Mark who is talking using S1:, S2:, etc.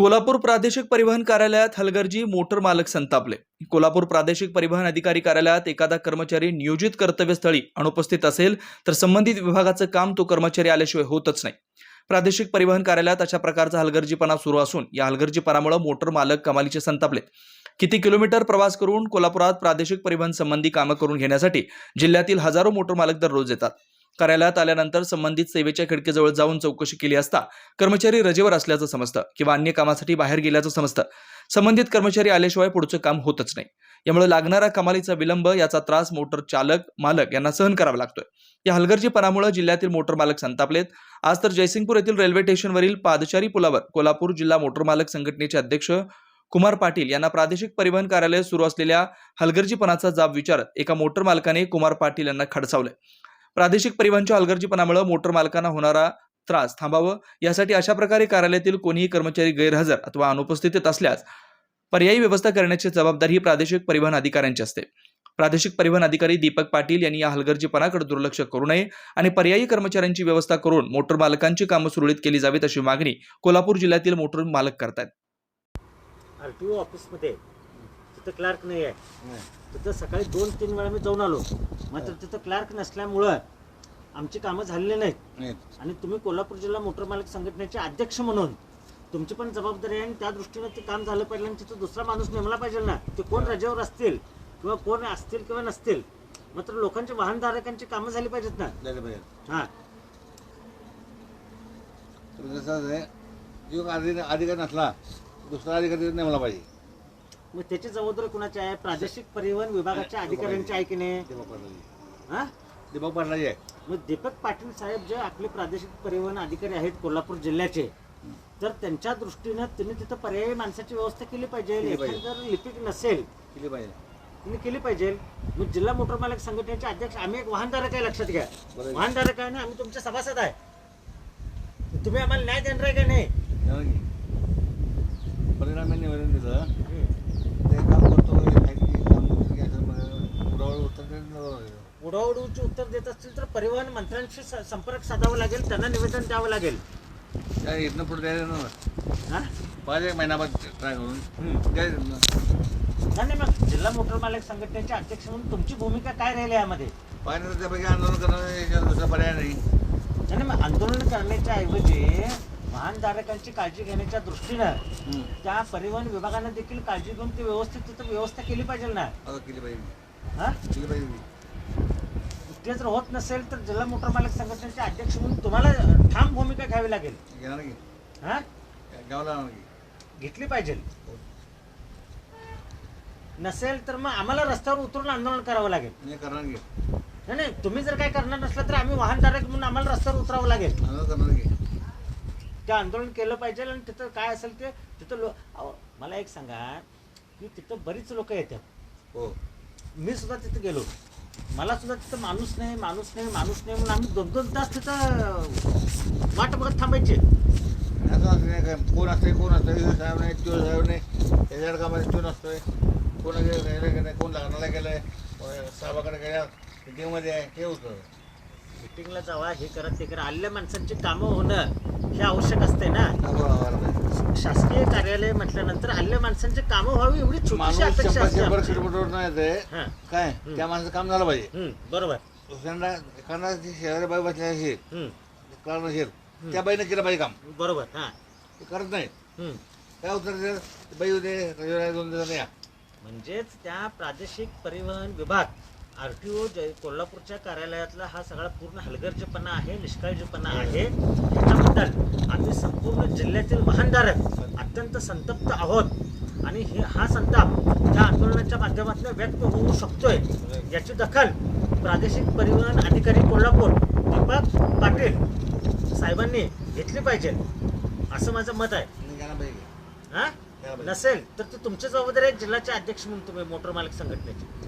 S1: कोल्हापूर प्रादेशिक परिवहन कार्यालयात हलगर्जी मोटर मालक संतापले. कोल्हापूर प्रादेशिक परिवहन अधिकारी कार्यालयात एखादा कर्मचारी नियोजित कर्तव्यस्थळी अनुपस्थित असेल तर संबंधित विभागाचं काम तो कर्मचारी आल्याशिवाय होतच नाही. प्रादेशिक परिवहन कार्यालयात अशा प्रकारचा हलगर्जीपणा सुरू असून या हलगर्जीपणामुळे मोटर मालक कमालीचे संतापले किती किलोमीटर प्रवास करून कोल्हापुरात प्रादेशिक परिवहन संबंधी कामं करून घेण्यासाठी जिल्ह्यातील हजारो मोटर मालक दररोज येतात. कार्यालयात आल्यानंतर संबंधित सेवेच्या खिडकीजवळ जाऊन चौकशी केली असता कर्मचारी रजेवर असल्याचं समजतं किंवा अन्य कामासाठी बाहेर गेल्याचं समजतं. संबंधित कर्मचारी आल्याशिवाय पुढचं काम होतच नाही. यामुळे लागणारा कमालीचा विलंब याचा त्रास मोटर चालक मालक यांना सहन करावा लागतोय. या हलगर्जीपणामुळे जिल्ह्यातील मोटर मालक संतापलेत आज तर जयसिंगपूर येथील रेल्वे स्टेशनवरील पादचारी पुलावर कोल्हापूर जिल्हा मोटर मालक संघटनेचे अध्यक्ष कुमार पाटील यांना प्रादेशिक परिवहन कार्यालय सुरू असलेल्या हलगर्जीपणाचा जाब विचारत एका मोटर मालकाने कुमार पाटील यांना खडसावलंय. प्रादेशिक परिवहनच्या हलगर्जीपणामुळे मोटर मालकांना होणारा त्रास थांबावं. यासाठी अशा प्रकारे कार्यालयातील कोणीही कर्मचारी गैरहजर अथवा अनुपस्थितीत असल्यास पर्यायी व्यवस्था करण्याची जबाबदारी ही प्रादेशिक परिवहन अधिकाऱ्यांची असते. प्रादेशिक परिवहन अधिकारी दीपक पाटील यांनी या हलगर्जीपणाकडे दुर्लक्ष करू नये आणि पर्यायी कर्मचाऱ्यांची व्यवस्था करून मोटर मालकांची कामं सुरळीत केली जावीत अशी मागणी कोल्हापूर जिल्ह्यातील मोटर मालक करतायत.
S2: आर टी ओ ऑफिसमध्ये तिथं क्लार्क नाही आहे. तिथं सकाळी दोन तीन वेळा मी जाऊन आलो. मात्र तिथं क्लार्क नसल्यामुळं आमची कामं झालेली नाहीत. आणि तुम्ही कोल्हापूर जिल्हा मोटर मालक संघटनेचे अध्यक्ष म्हणून तुमची पण जबाबदारी आहे आणि त्या दृष्टीनं ते काम झालं पाहिजे आणि तिथं दुसरा माणूस नेमला पाहिजे ना ते कोण रजेवर असतील किंवा कोण असतील किंवा नसतील मात्र लोकांची वाहनधारकांची कामं झाली पाहिजेत ना.
S3: झालं पाहिजे
S2: हां.
S3: जसं आहे जो अधिकारी अधिकारी नसला दुसरा अधिकारी नेमला पाहिजे.
S2: मग त्याची जबाबदारी कुणाची आहे? प्रादेशिक परिवहन विभागाच्या अधिकाऱ्यांची आहे की नाही? हां?
S3: दीपक पाटलाजी आहे.
S2: मग दीपक पाटील साहेब जे आपले प्रादेशिक परिवहन अधिकारी आहेत कोल्हापूर जिल्ह्याचे तर त्यांच्या दृष्टीनं त्यांनी तिथं पर्यायी माणसाची व्यवस्था केली पाहिजे.
S3: केली पाहिजे.
S2: एखादी जर लिपिक नसेल
S3: केली पाहिजे.
S2: त्यांनी केली पाहिजे. मग जिल्हा मोटर मालक संघटनेचे अध्यक्ष आम्ही एक वाहनधारक आहे लक्षात घ्या.
S3: बरोबर.
S2: वाहनधारक आहे आणि आम्ही तुमचे सभासद आहे. तुम्ही आम्हाला न्याय देणार आहे का नाही?
S3: परिणामी. ते काम करतो हे माहिती काम करतो की असं मग पुढं उत्तर देणं
S2: उडवाउडवीचे उत्तर देत असतील तर परिवहन मंत्र्यांशी स- संपर्क साधावा लागेल त्यांना निवेदन द्यावं लागेल.
S3: इथनं पुढे ना
S2: हा?
S3: पाहिजे एक महिनाभर ट्राय करून. द्यायचं.
S2: नाही नाही, मग जिल्हा मोटर मालक संघटनेचे अध्यक्ष म्हणून तुमची भूमिका काय राहिली यामध्ये?
S3: पाहिजे त्यापैकी आंदोलन करणं दुसरा पर्याय नाही.
S2: नाही नाही, मग आंदोलन करण्याच्या ऐवजी वाहनधारकांची काळजी घेण्याच्या दृष्टीनं
S3: हम्म.
S2: त्या परिवहन विभागानं देखील काळजी घेऊन ती व्यवस्थित तिथं व्यवस्था केली पाहिजे ना?
S3: आता केली पाहिजे.
S2: हा?
S3: केली पाहिजे.
S2: ते जर होत नसेल तर जिल्हा मोटर मालक संघटनेचे अध्यक्ष म्हणून तुम्हाला ठाम भूमिका घ्यावी लागेल.
S3: घेणार की?
S2: हा?
S3: की?
S2: घेतली पाहिजे. नसेल तर मग आम्हाला रस्त्यावर उतरून आंदोलन करावं लागेल.
S3: मी करणार की?
S2: नाही नाही तुम्ही जर काय करणार नसलं तर आम्ही वाहनधारक म्हणून आम्हाला रस्त्यावर उतरावं लागेल.
S3: आंदोलन करणार की?
S2: ते आंदोलन केलं पाहिजे आणि तिथं काय असेल ते तिथं लो अहो, मला एक सांगा की तिथं बरीच लोक येतात.
S3: हो.
S2: मी सुद्धा तिथं गेलो. मला सुद्धा तिथं माणूस नाही माणूस नाही माणूस नाही म्हणून आम्ही दोन दोन तास तिथं वाट बघत थांबायचे.
S3: असं असं नाही काय कोण असते कोण असतं हे साहेब नाही तो साहेब नाही त्याच्याकडे कामाला तो नसतोय कोण गेलं नाही कोण लग्नाला गेलंय साहेबाकडे गेल्या मिटिंगमध्ये आहे हे होतं.
S2: मिटिंगला जावा हे करा ते करा. आलेल्या माणसांची कामं होणं हे आवश्यक असते ना.
S3: पाहिजे.
S2: शासकीय कार्यालय म्हटल्यानंतर आलेल्या माणसांची कामं व्हावी एवढी छोटीशी
S3: माणूस
S2: अपेक्षा
S3: शंभर
S2: असते
S3: शंभर
S2: आमची.
S3: किलोमीटरवर नाही येते
S2: हां,
S3: काय? त्या माणसाचं काम झालं पाहिजे.
S2: बरोबर.
S3: दुसऱ्यांदा एखादा शेजारी बाई बसल्या असेल
S2: हम्म,
S3: कारण नसेल त्या बाईनं केलं पाहिजे काम.
S2: बरोबर हा.
S3: ते करत नाही
S2: हम्म.
S3: काय उत्तर बाई उदे रविवारी दोन दिवसांनी या.
S2: म्हणजेच त्या प्रादेशिक परिवहन विभाग आर टी ओ जय कोल्हापूरच्या कार्यालयातला हा सगळा पूर्ण हलगर्जीपणा आहे निष्काळजीपणा आहे. ह्याच्याबद्दल जिल्ह्यातील वाहनधारक अत्यंत संतप्त आहोत. आणि हे हा संताप त्या आंदोलनाच्या माध्यमातून व्यक्त होऊ शकतोय. याची दखल प्रादेशिक परिवहन अधिकारी कोल्हापूर दीपक पाटील साहेबांनी घेतली पाहिजे. असं माझं मत आहे. हा. नसेल तर ते तुमची जबाबदारी आहे. जिल्ह्याचे अध्यक्ष म्हणून तुम्ही मोटर मालक संघटनेचे.